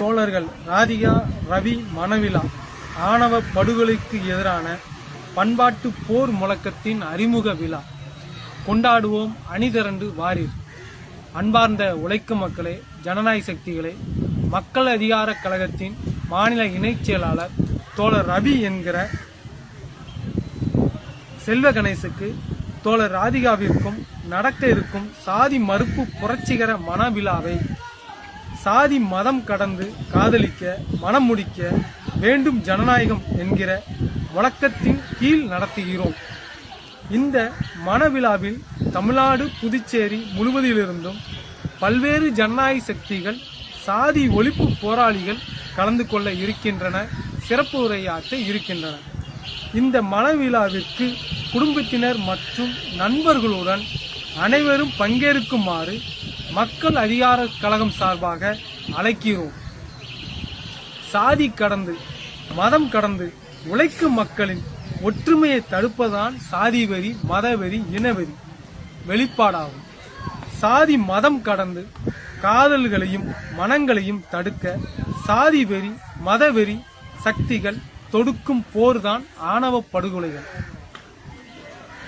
தோழர்கள் ராதிகா ரவி மனவிழா ஆணவ படுகொலைக்கு எதிரான பண்பாட்டு போர் முழக்கத்தின் அறிமுக விழா. கொண்டாடுவோம் அணிதிரண்டு வாரீர். அன்பார்ந்த உழைக்கும் மக்களே ஜனநாயக சக்திகளே மக்கள் அதிகார கழகத்தின் மாநில இணைச் செயலாளர் தோழர் ரவி என்கிற செல்வ கணேசுக்கு தோழர் ராதிகாவிற்கும் நடக்க இருக்கும் சாதி மறுப்பு புரட்சிகர மனவிழாவை சாதி மதம் கடந்து காதலிக்க மனம் முடிக்க வேண்டும் ஜனநாயகம் என்கிற வழக்கத்தின் கீழ் நடத்துகிறோம். இந்த மனவிழாவில் தமிழ்நாடு புதுச்சேரி முழுவதிலிருந்தும் பல்வேறு ஜனநாயக சக்திகள் சாதி ஒழிப்பு போராளிகள் கலந்து கொள்ள இருக்கின்றன சிறப்பு உரையாற்ற இருக்கின்றன. இந்த மனவிழாவிற்கு குடும்பத்தினர் மற்றும் நண்பர்களுடன் அனைவரும் பங்கேற்குமாறு மக்கள் அதிகார கழகம் சார்பாக அழைக்கிறோம். சாதி கடந்து மதம் கடந்து உழைக்கும் மக்களின் ஒற்றுமையை தடுப்பதுதான் சாதி வெறி மதவெறி இனவெறி வெளிப்பாடாகும். சாதி மதம் கடந்து காதல்களையும் மனங்களையும் தடுக்க சாதி வெறி மதவெறி சக்திகள் தொடுக்கும் போர்தான் ஆணவ படுகொலைகள்.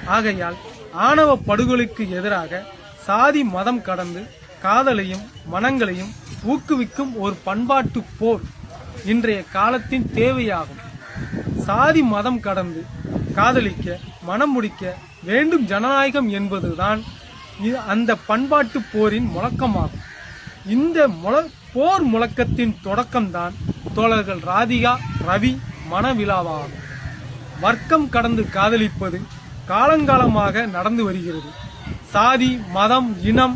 ஆகையால் ஆணவ படுகொலைக்கு எதிராக சாதி மதம் கடந்து காதலையும் மனங்களையும் ஊக்குவிக்கும் ஒரு பண்பாட்டு போர் இன்றைய காலத்தின் தேவையாகும். சாதி மதம் கடந்து காதலிக்க மனம் முடிக்க வேண்டும் ஜனநாயகம் என்பதுதான் அந்த பண்பாட்டு போரின் முழக்கமாகும். இந்த முழ போர் முழக்கத்தின் தொடக்கம்தான் தோழர்கள் ராதிகா ரவி மனவிழாவாகும் வர்க்கம் கடந்து காதலிப்பது காலங்காலமாக நடந்து வருகிறது. சாதி மதம் இனம்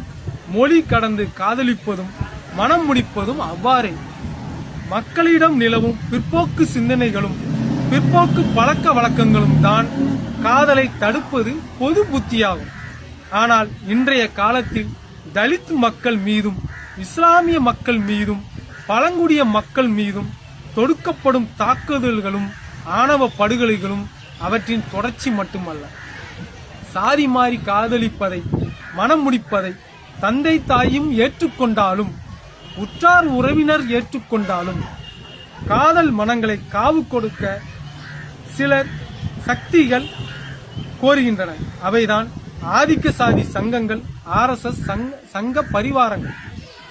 மொழி கடந்து காதலிப்பதும் மனம் முடிப்பதும் அவ்வாறே. மக்களிடம் நிலவும் பிற்போக்கு சிந்தனைகளும் பிற்போக்கு பழக்க வழக்கங்களும் தான் காதலை தடுப்பது பொது புத்தியாகும். ஆனால் இன்றைய காலத்தில் தலித் மக்கள் மீதும் இஸ்லாமிய மக்கள் மீதும் பழங்குடிய மக்கள் மீதும் தொடுக்கப்படும் தாக்குதல்களும் ஆணவ படுகொலைகளும் அவற்றின் தொடர்ச்சி மட்டுமல்ல. சாதி மாறி காதலிப்பதை மனம் முடிப்பதை தந்தை தாயும் ஏற்றுக்கொண்டாலும் உற்றார் உறவினர் ஏற்றுக்கொண்டாலும் காதல் மனங்களை காவு கொடுக்க சிலர் சக்திகள் கோருகின்றன அவைதான் ஆதிக்க சாதி சங்கங்கள் ஆர்எஸ்எஸ் சங்க சங்க பரிவாரங்கள்.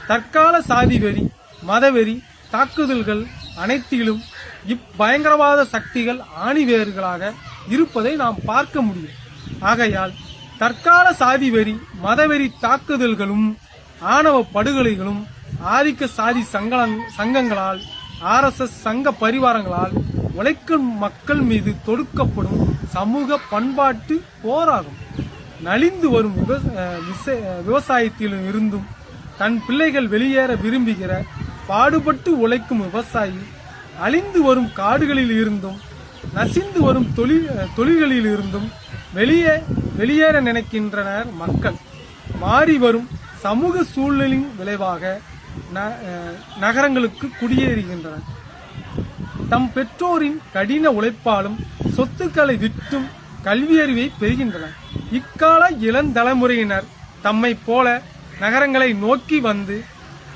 தற்கால சாதி வெறி மதவெறி தாக்குதல்கள் அனைத்திலும் இப்பயங்கரவாத சக்திகள் ஆணிவேர்களாக இருப்பதை நாம் பார்க்க முடியும். ஆகையால் தற்கால சாதி வெறி மதவெறி தாக்குதல்களும் ஆணவ படுகொலைகளும் ஆதிக்க சாதி சங்கலங் சங்கங்களால் ஆர்எஸ்எஸ் சங்க பரிவாரங்களால் உழைக்கும் மக்கள் மீது தொடுக்கப்படும் சமூக பண்பாட்டு போராகும். நலிந்து வரும் விவ- விவசாயத்தில் இருந்தும் தன் பிள்ளைகள் வெளியேற விரும்புகிற பாடுபட்டு உழைக்கும் விவசாயி அழிந்து வரும் காடுகளில் இருந்தும் நசிந்து வரும் தொழில் தொழில்களில் இருந்தும் வெளியே வெளியேற நினைக்கின்றனர் மக்கள். மாறி வரும் சமூக சூழலின் விளைவாக ந- நகரங்களுக்கு குடியேறுகின்றனர். தம் பெற்றோரின் கடின உழைப்பாலும் சொத்துக்களை விற்றும் கல்வியறிவை பெறுகின்றனர். இக்கால இளந்தலைமுறையினர் தம்மை போல நகரங்களை நோக்கி வந்து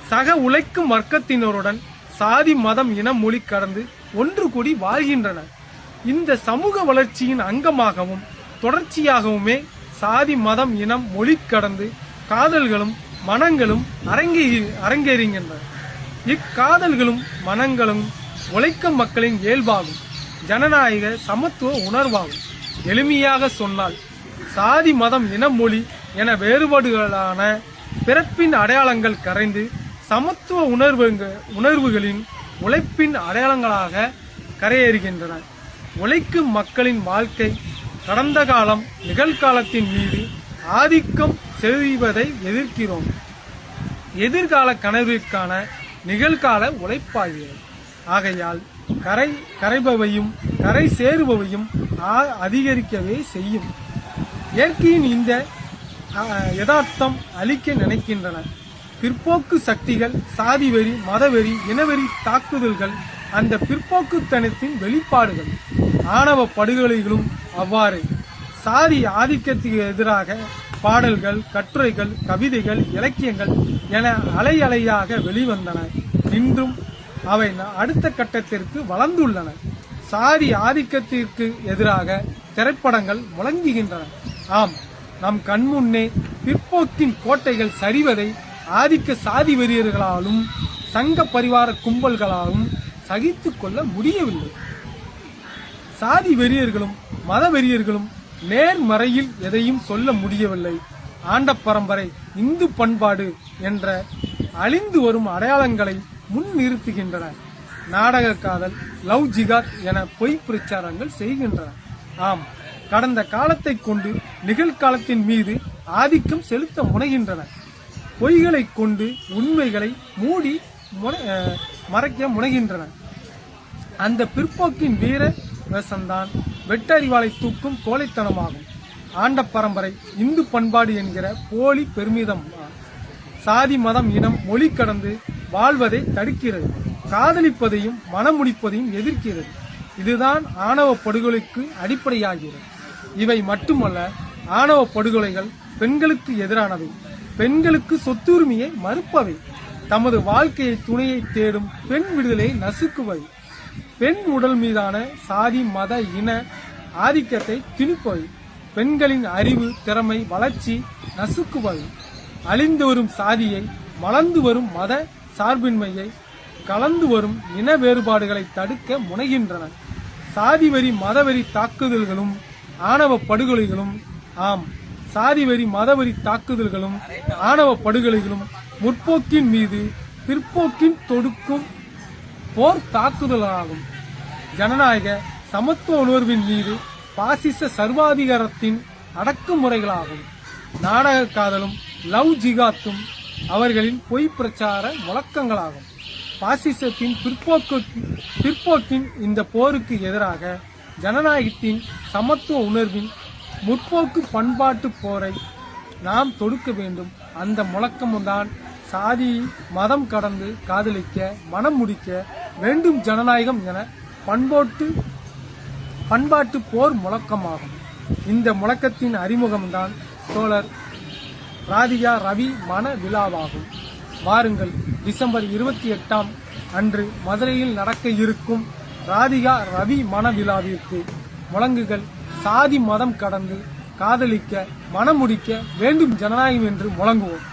சக உழைக்கும் வர்க்கத்தினருடன் சாதி மதம் இனம் மொழி கடந்து ஒன்று கூடி வாழ்கின்றனர். இந்த சமூக வளர்ச்சியின் அங்கமாகவும் தொடர்ச்சியாகவுமே சாதி மதம் இனம் மொழி கடந்து காதல்களும் மனங்களும் அரங்கே அரங்கேறுகின்றன. இக்காதல்களும் மனங்களும் உழைக்கும் மக்களின் இயல்பாகும். ஜனநாயக சமத்துவ உணர்வாகும். எளிமையாக சொன்னால் சாதி மதம் இனம் மொழி என வேறுபாடுகளான பிறப்பின் அடையாளங்கள் கரைந்து சமத்துவ உணர்வு உணர்வுகளின் உழைப்பின் அடையாளங்களாக கரையேறுகின்றன. உழைக்கும் மக்களின் வாழ்க்கை கடந்த காலம் நிகழ்காலத்தின் மீது ஆதிக்கம் செலுத்துவதை எதிர்க்கிறோம். எதிர்கால கனவிற்கான நிகழ்கால உழைப்பாகிறது ஆகையால் கரை கரைபவையும் கரை சேருபவையும் அதிகரிக்கவே செய்யும். இயற்கையின் இந்த யதார்த்தம் அழிக்க நினைக்கின்றன. பிற்போக்கு சக்திகள் சாதி வெறி மதவெறி இனவெறி தாக்குதல்கள் அந்த பிற்போக்குத்தனத்தின் வெளிப்பாடுகள். ஆணவ படுகொலைகளும் அவ்வாறு. சாதி ஆதிக்கத்துக்கு எதிராக பாடல்கள் கட்டுரைகள் கவிதைகள் இலக்கியங்கள் என அலை அலையாக வெளிவந்தன. இன்றும் அவை அடுத்த கட்டத்திற்கு வளர்ந்துள்ளன. சாதி ஆதிக்கத்திற்கு எதிராக திரைப்படங்கள் முழங்குகின்றன. ஆம் நம் கண்முன்னே பிற்போக்கின் கோட்டைகள் சரிவதை ஆதிக்க சாதி வெறியர்களாலும் சங்க பரிவார கும்பல்களாலும் சகித்து கொள்ள முடியவில்லை. சாதி வெறியர்களும் மத வெறியர்களும் நேர்மறையில் எதையும் சொல்ல முடியவில்லை. ஆண்ட பரம்பரை இந்து பண்பாடு என்ற அழிந்து வரும் அடையாளங்களை முன்னிறுத்துகின்றன நாடக காதல் லவ் ஜிகாத் என பொய் பிரச்சாரங்கள் செய்கின்றன. ஆம் கடந்த காலத்தை கொண்டு நிகழ்காலத்தின் மீது ஆதிக்கம் செலுத்த முனைகின்றன. பொய்களை கொண்டு உண்மைகளை மூடி முனை- மறைக்க முனைகின்றன. அந்த பிற்போக்கின் வீர வேஷம்தான் வெட்டறிவாளை தூக்கும் கோழைத்தனமாகும். ஆண்ட பரம்பரை இந்து பண்பாடு என்கிற போலி பெருமிதம். சாதி மதம் இனம் மொழி கடந்து வாழ்வதை தடுக்கிறது. காதலிப்பதையும் மனமுடிப்பதையும் எதிர்க்கிறது. இதுதான் ஆணவ படுகொலைக்கு அடிப்படையாகிறது. இவை மட்டுமல்ல ஆணவ படுகொலைகள் பெண்களுக்கு எதிரானவை. பெண்களுக்கு சொத்துரிமையை மறுப்பவை. தமது வாழ்க்கையை துணையை தேடும் பெண் விடுதலை நசுக்குவை பெண் உடல் மீதான சாதி மத இன ஆதிக்கத்தை திணிப்பவை. பெண்களின் அறிவு திறமை வளர்ச்சி நசுக்குவது அழிந்து வரும் சாதியை வளர்ந்து வரும் மத சார்பின்மையை கலந்து வரும் இன வேறுபாடுகளை தடுக்க முனைகின்றன. சாதி வரி மதவெறி தாக்குதல்களும் ஆணவ படுகொலைகளும் ஆம். சாதி வரி மதவெறி தாக்குதல்களும் ஆணவ படுகொலைகளும் முற்போக்கின் மீது பிற்போக்கின் தொடுக்கும் போர் தாக்குதலாகும். ஜனநாயக சமத்துவ உணர்வின் மீது பாசிச சர்வாதிகாரத்தின் அடக்குமுறைகளாகும். நாடக காதலும் லவ் ஜிகாத்தும் அவர்களின் பொய் பிரச்சார முழக்கங்களாகும். பாசிசத்தின் பிற்போக்கு பிற்போக்கின் இந்த போருக்கு எதிராக ஜனநாயகத்தின் சமத்துவ உணர்வின் முற்போக்கு பண்பாட்டு போரை நாம் தொடுக்க வேண்டும். அந்த முழக்கமும்தான் சாதி மதம் கடந்து காதலிக்க மனம் முடிக்க வேண்டும் ஜனநாயகம் என பண்போட்டு பண்பாட்டு போர் முழக்கமாகும். இந்த முழக்கத்தின் அறிமுகம்தான் தோழர் ராதிகா ரவி மன விழாவாகும். வாருங்கள் டிசம்பர் இருபத்தி எட்டாம் அன்று மதுரையில் நடக்க இருக்கும் ராதிகா ரவி மன விழாவிற்கு முழங்குகள் சாதி மதம் கடந்து காதலிக்க மனமுடிக்க வேண்டும் ஜனநாயகம் என்று முழங்குவோம்.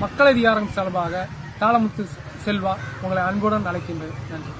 மக்களதிகாரம் சார்பாக தாளமுத்து செல்வா உங்களை அன்புடன் அழைக்கின்றேன். நன்றி.